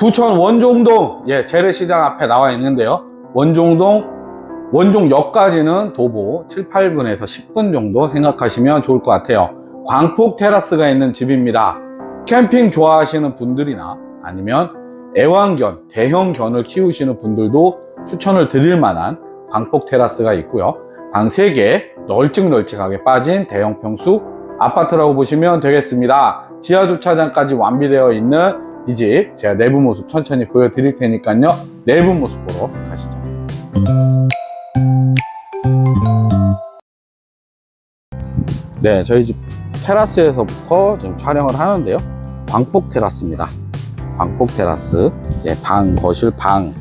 부천 원종동 예 재래시장 앞에 나와 있는데요. 원종동 원종역까지는 도보 7, 8분에서 10분 정도 생각하시면 좋을 것 같아요. 광폭 테라스가 있는 집입니다. 캠핑 좋아하시는 분들이나 아니면 애완견, 대형견을 키우시는 분들도 추천을 드릴 만한 광폭 테라스가 있고요. 방 3개 널찍널찍하게 빠진 대형 평수 아파트라고 보시면 되겠습니다. 지하 주차장까지 완비되어 있는 이 집 제가 내부 모습 천천히 보여드릴 테니까요. 내부 모습 보러 가시죠. 네, 저희 집 테라스에서부터 지금 촬영을 하는데요. 광폭 테라스입니다. 광폭 테라스, 예, 방, 거실, 방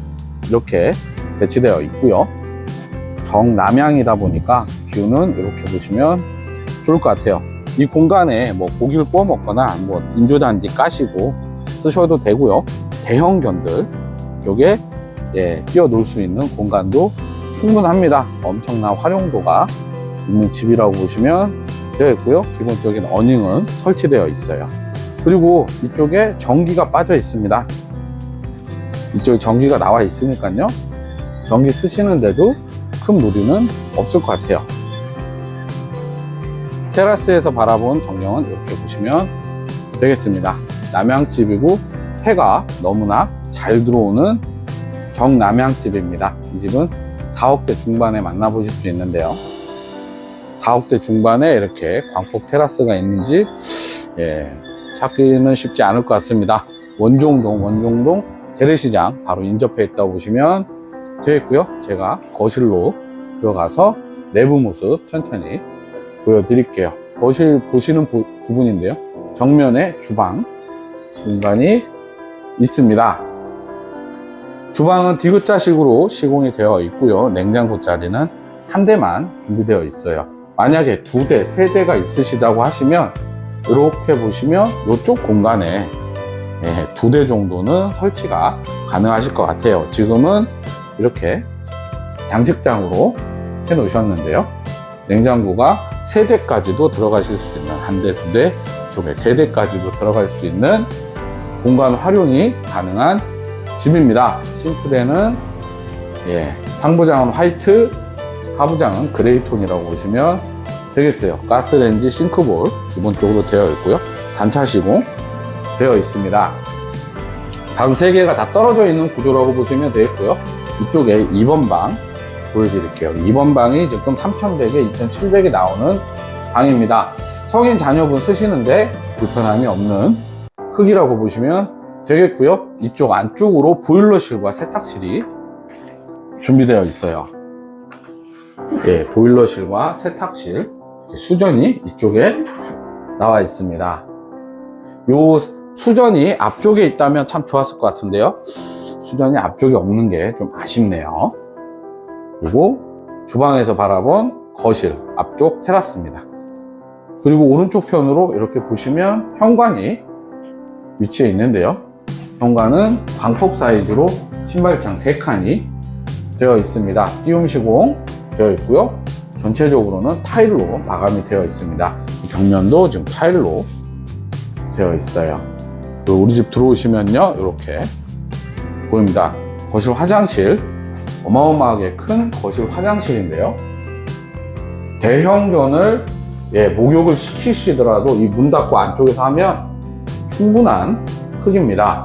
이렇게 배치되어 있고요. 정남향이다 보니까 뷰는 이렇게 보시면 좋을 것 같아요. 이 공간에 뭐 고기를 구워 먹거나 뭐 인조잔디 까시고 쓰셔도 되고요. 대형견들 쪽에 예, 뛰어놀 수 있는 공간도 충분합니다. 엄청난 활용도가 있는 집이라고 보시면 되어 있고요. 기본적인 어닝은 설치되어 있어요. 그리고 이쪽에 전기가 빠져 있습니다. 이쪽에 전기가 나와 있으니까요. 전기 쓰시는데도 큰 무리는 없을 것 같아요. 테라스에서 바라본 전경은 이렇게 보시면 되겠습니다. 남양집이고 해가 너무나 잘 들어오는 정남양집입니다. 이 집은 4억대 중반에 만나보실 수 있는데요. 4억대 중반에 이렇게 광폭 테라스가 있는 집, 예, 찾기는 쉽지 않을 것 같습니다. 원종동, 원종동 재래시장 바로 인접해 있다고 보시면 되겠고요. 제가 거실로 들어가서 내부 모습 천천히 보여드릴게요. 거실 보시는 부- 부분인데요. 정면에 주방 공간이 있습니다. 주방은 디귿자식으로 시공이 되어 있고요. 냉장고 자리는 한 대만 준비되어 있어요. 만약에 두 대, 세 대가 있으시다고 하시면 이렇게 보시면 이쪽 공간에 예, 두대 정도는 설치가 가능하실 것 같아요. 지금은 이렇게 장식장으로 해 놓으셨는데요. 냉장고가 세 대까지도 들어가실 수 있는 한 대, 두 대, 쪽에 세 대까지도 들어갈 수 있는 공간 활용이 가능한 집입니다. 싱크대는 예, 상부장은 화이트, 하부장은 그레이 톤이라고 보시면 되겠어요. 가스레인지 싱크볼 기본적으로 되어 있고요. 단차 시공 되어 있습니다. 방 3개가 다 떨어져 있는 구조라고 보시면 되겠고요. 이쪽에 2번 방 보여드릴게요. 2번 방이 지금 3,100에 2,700이 나오는 방입니다. 성인 자녀분 쓰시는데 불편함이 없는 크기라고 보시면 되겠고요. 이쪽 안쪽으로 보일러실과 세탁실이 준비되어 있어요. 예, 보일러실과 세탁실, 수전이 이쪽에 나와 있습니다. 요 수전이 앞쪽에 있다면 참 좋았을 것 같은데요. 수전이 앞쪽에 없는 게 좀 아쉽네요. 그리고 주방에서 바라본 거실 앞쪽 테라스입니다. 그리고 오른쪽 편으로 이렇게 보시면 현관이 위치해 있는데요. 현관은 광폭 사이즈로 신발장 3칸이 되어 있습니다. 띄움 시공 되어 있고요. 전체적으로는 타일로 마감이 되어 있습니다. 이 벽면도 지금 타일로 되어 있어요. 우리 집 들어오시면요, 이렇게 보입니다. 거실 화장실, 어마어마하게 큰 거실 화장실인데요. 대형견을 예, 목욕을 시키시더라도 이 문 닫고 안쪽에서 하면 충분한 크기입니다.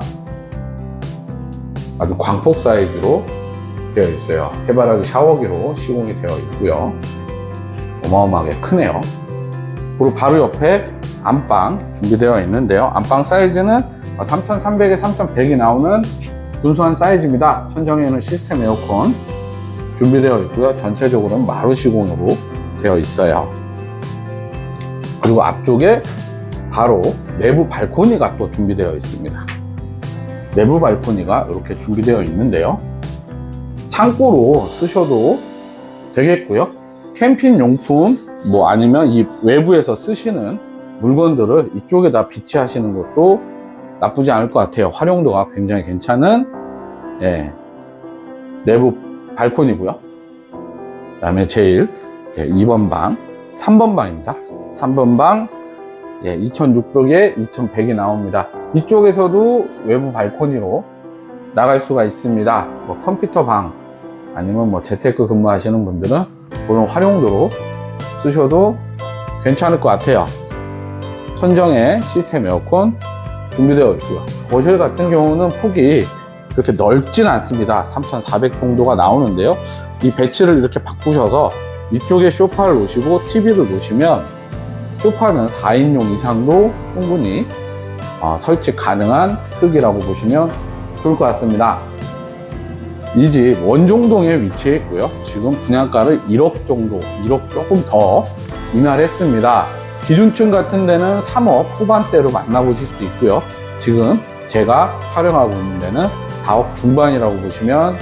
아주 광폭 사이즈로 되어 있어요. 해바라기 샤워기로 시공이 되어 있고요. 어마어마하게 크네요. 그리고 바로 옆에 안방 준비되어 있는데요. 안방 사이즈는 3,300에 3,100이 나오는 준수한 사이즈입니다. 천정에는 시스템 에어컨 준비되어 있고요. 전체적으로는 마루 시공으로 되어 있어요. 그리고 앞쪽에 바로 내부 발코니가 또 준비되어 있습니다. 내부 발코니가 이렇게 준비되어 있는데요. 창고로 쓰셔도 되겠고요. 캠핑 용품 뭐 아니면 이 외부에서 쓰시는 물건들을 이쪽에다 비치하시는 것도 나쁘지 않을 것 같아요. 활용도가 굉장히 괜찮은 예, 내부 발코니고요. 그 다음에 제일 예, 2번 방, 3번 방입니다. 3번 방 예, 2,600에 2,100이 나옵니다. 이쪽에서도 외부 발코니로 나갈 수가 있습니다. 뭐 컴퓨터 방 아니면 뭐 재테크 근무하시는 분들은 그런 활용도로 쓰셔도 괜찮을 것 같아요. 천정에 시스템 에어컨 준비되어 있고요. 거실 같은 경우는 폭이 그렇게 넓진 않습니다. 3,400 정도가 나오는데요. 이 배치를 이렇게 바꾸셔서 위쪽에 소파를 놓으시고 TV를 놓으시면 소파는 4인용 이상도 충분히 어, 설치 가능한 크기라고 보시면 좋을 것 같습니다. 이 집 원종동에 위치해 있고요. 지금 분양가를 1억 정도, 1억 조금 더 인하했습니다. 기준층 같은 데는 3억 후반대로 만나보실 수 있고요. 지금 제가 촬영하고 있는 데는 4억 중반이라고 보시면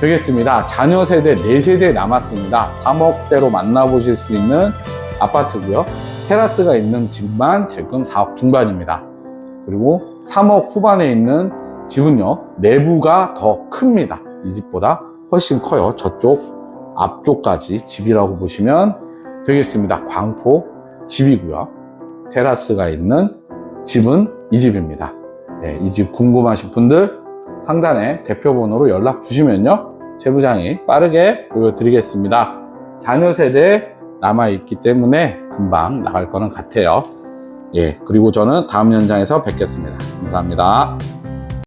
되겠습니다. 자녀 세대 4세대 남았습니다. 3억대로 만나보실 수 있는 아파트고요. 테라스가 있는 집만 지금 4억 중반입니다. 그리고 3억 후반에 있는 집은요, 내부가 더 큽니다. 이 집보다 훨씬 커요. 저쪽 앞쪽까지 집이라고 보시면 되겠습니다. 광포 집이고요. 테라스가 있는 집은 이 집입니다. 네, 이집 궁금하신 분들 상단에 대표 번호로 연락 주시면요. 최 부장이 빠르게 보여드리겠습니다. 자녀 세대 남아있기 때문에 금방 나갈 거는 같아요. 예, 그리고 저는 다음 현장에서 뵙겠습니다. 감사합니다.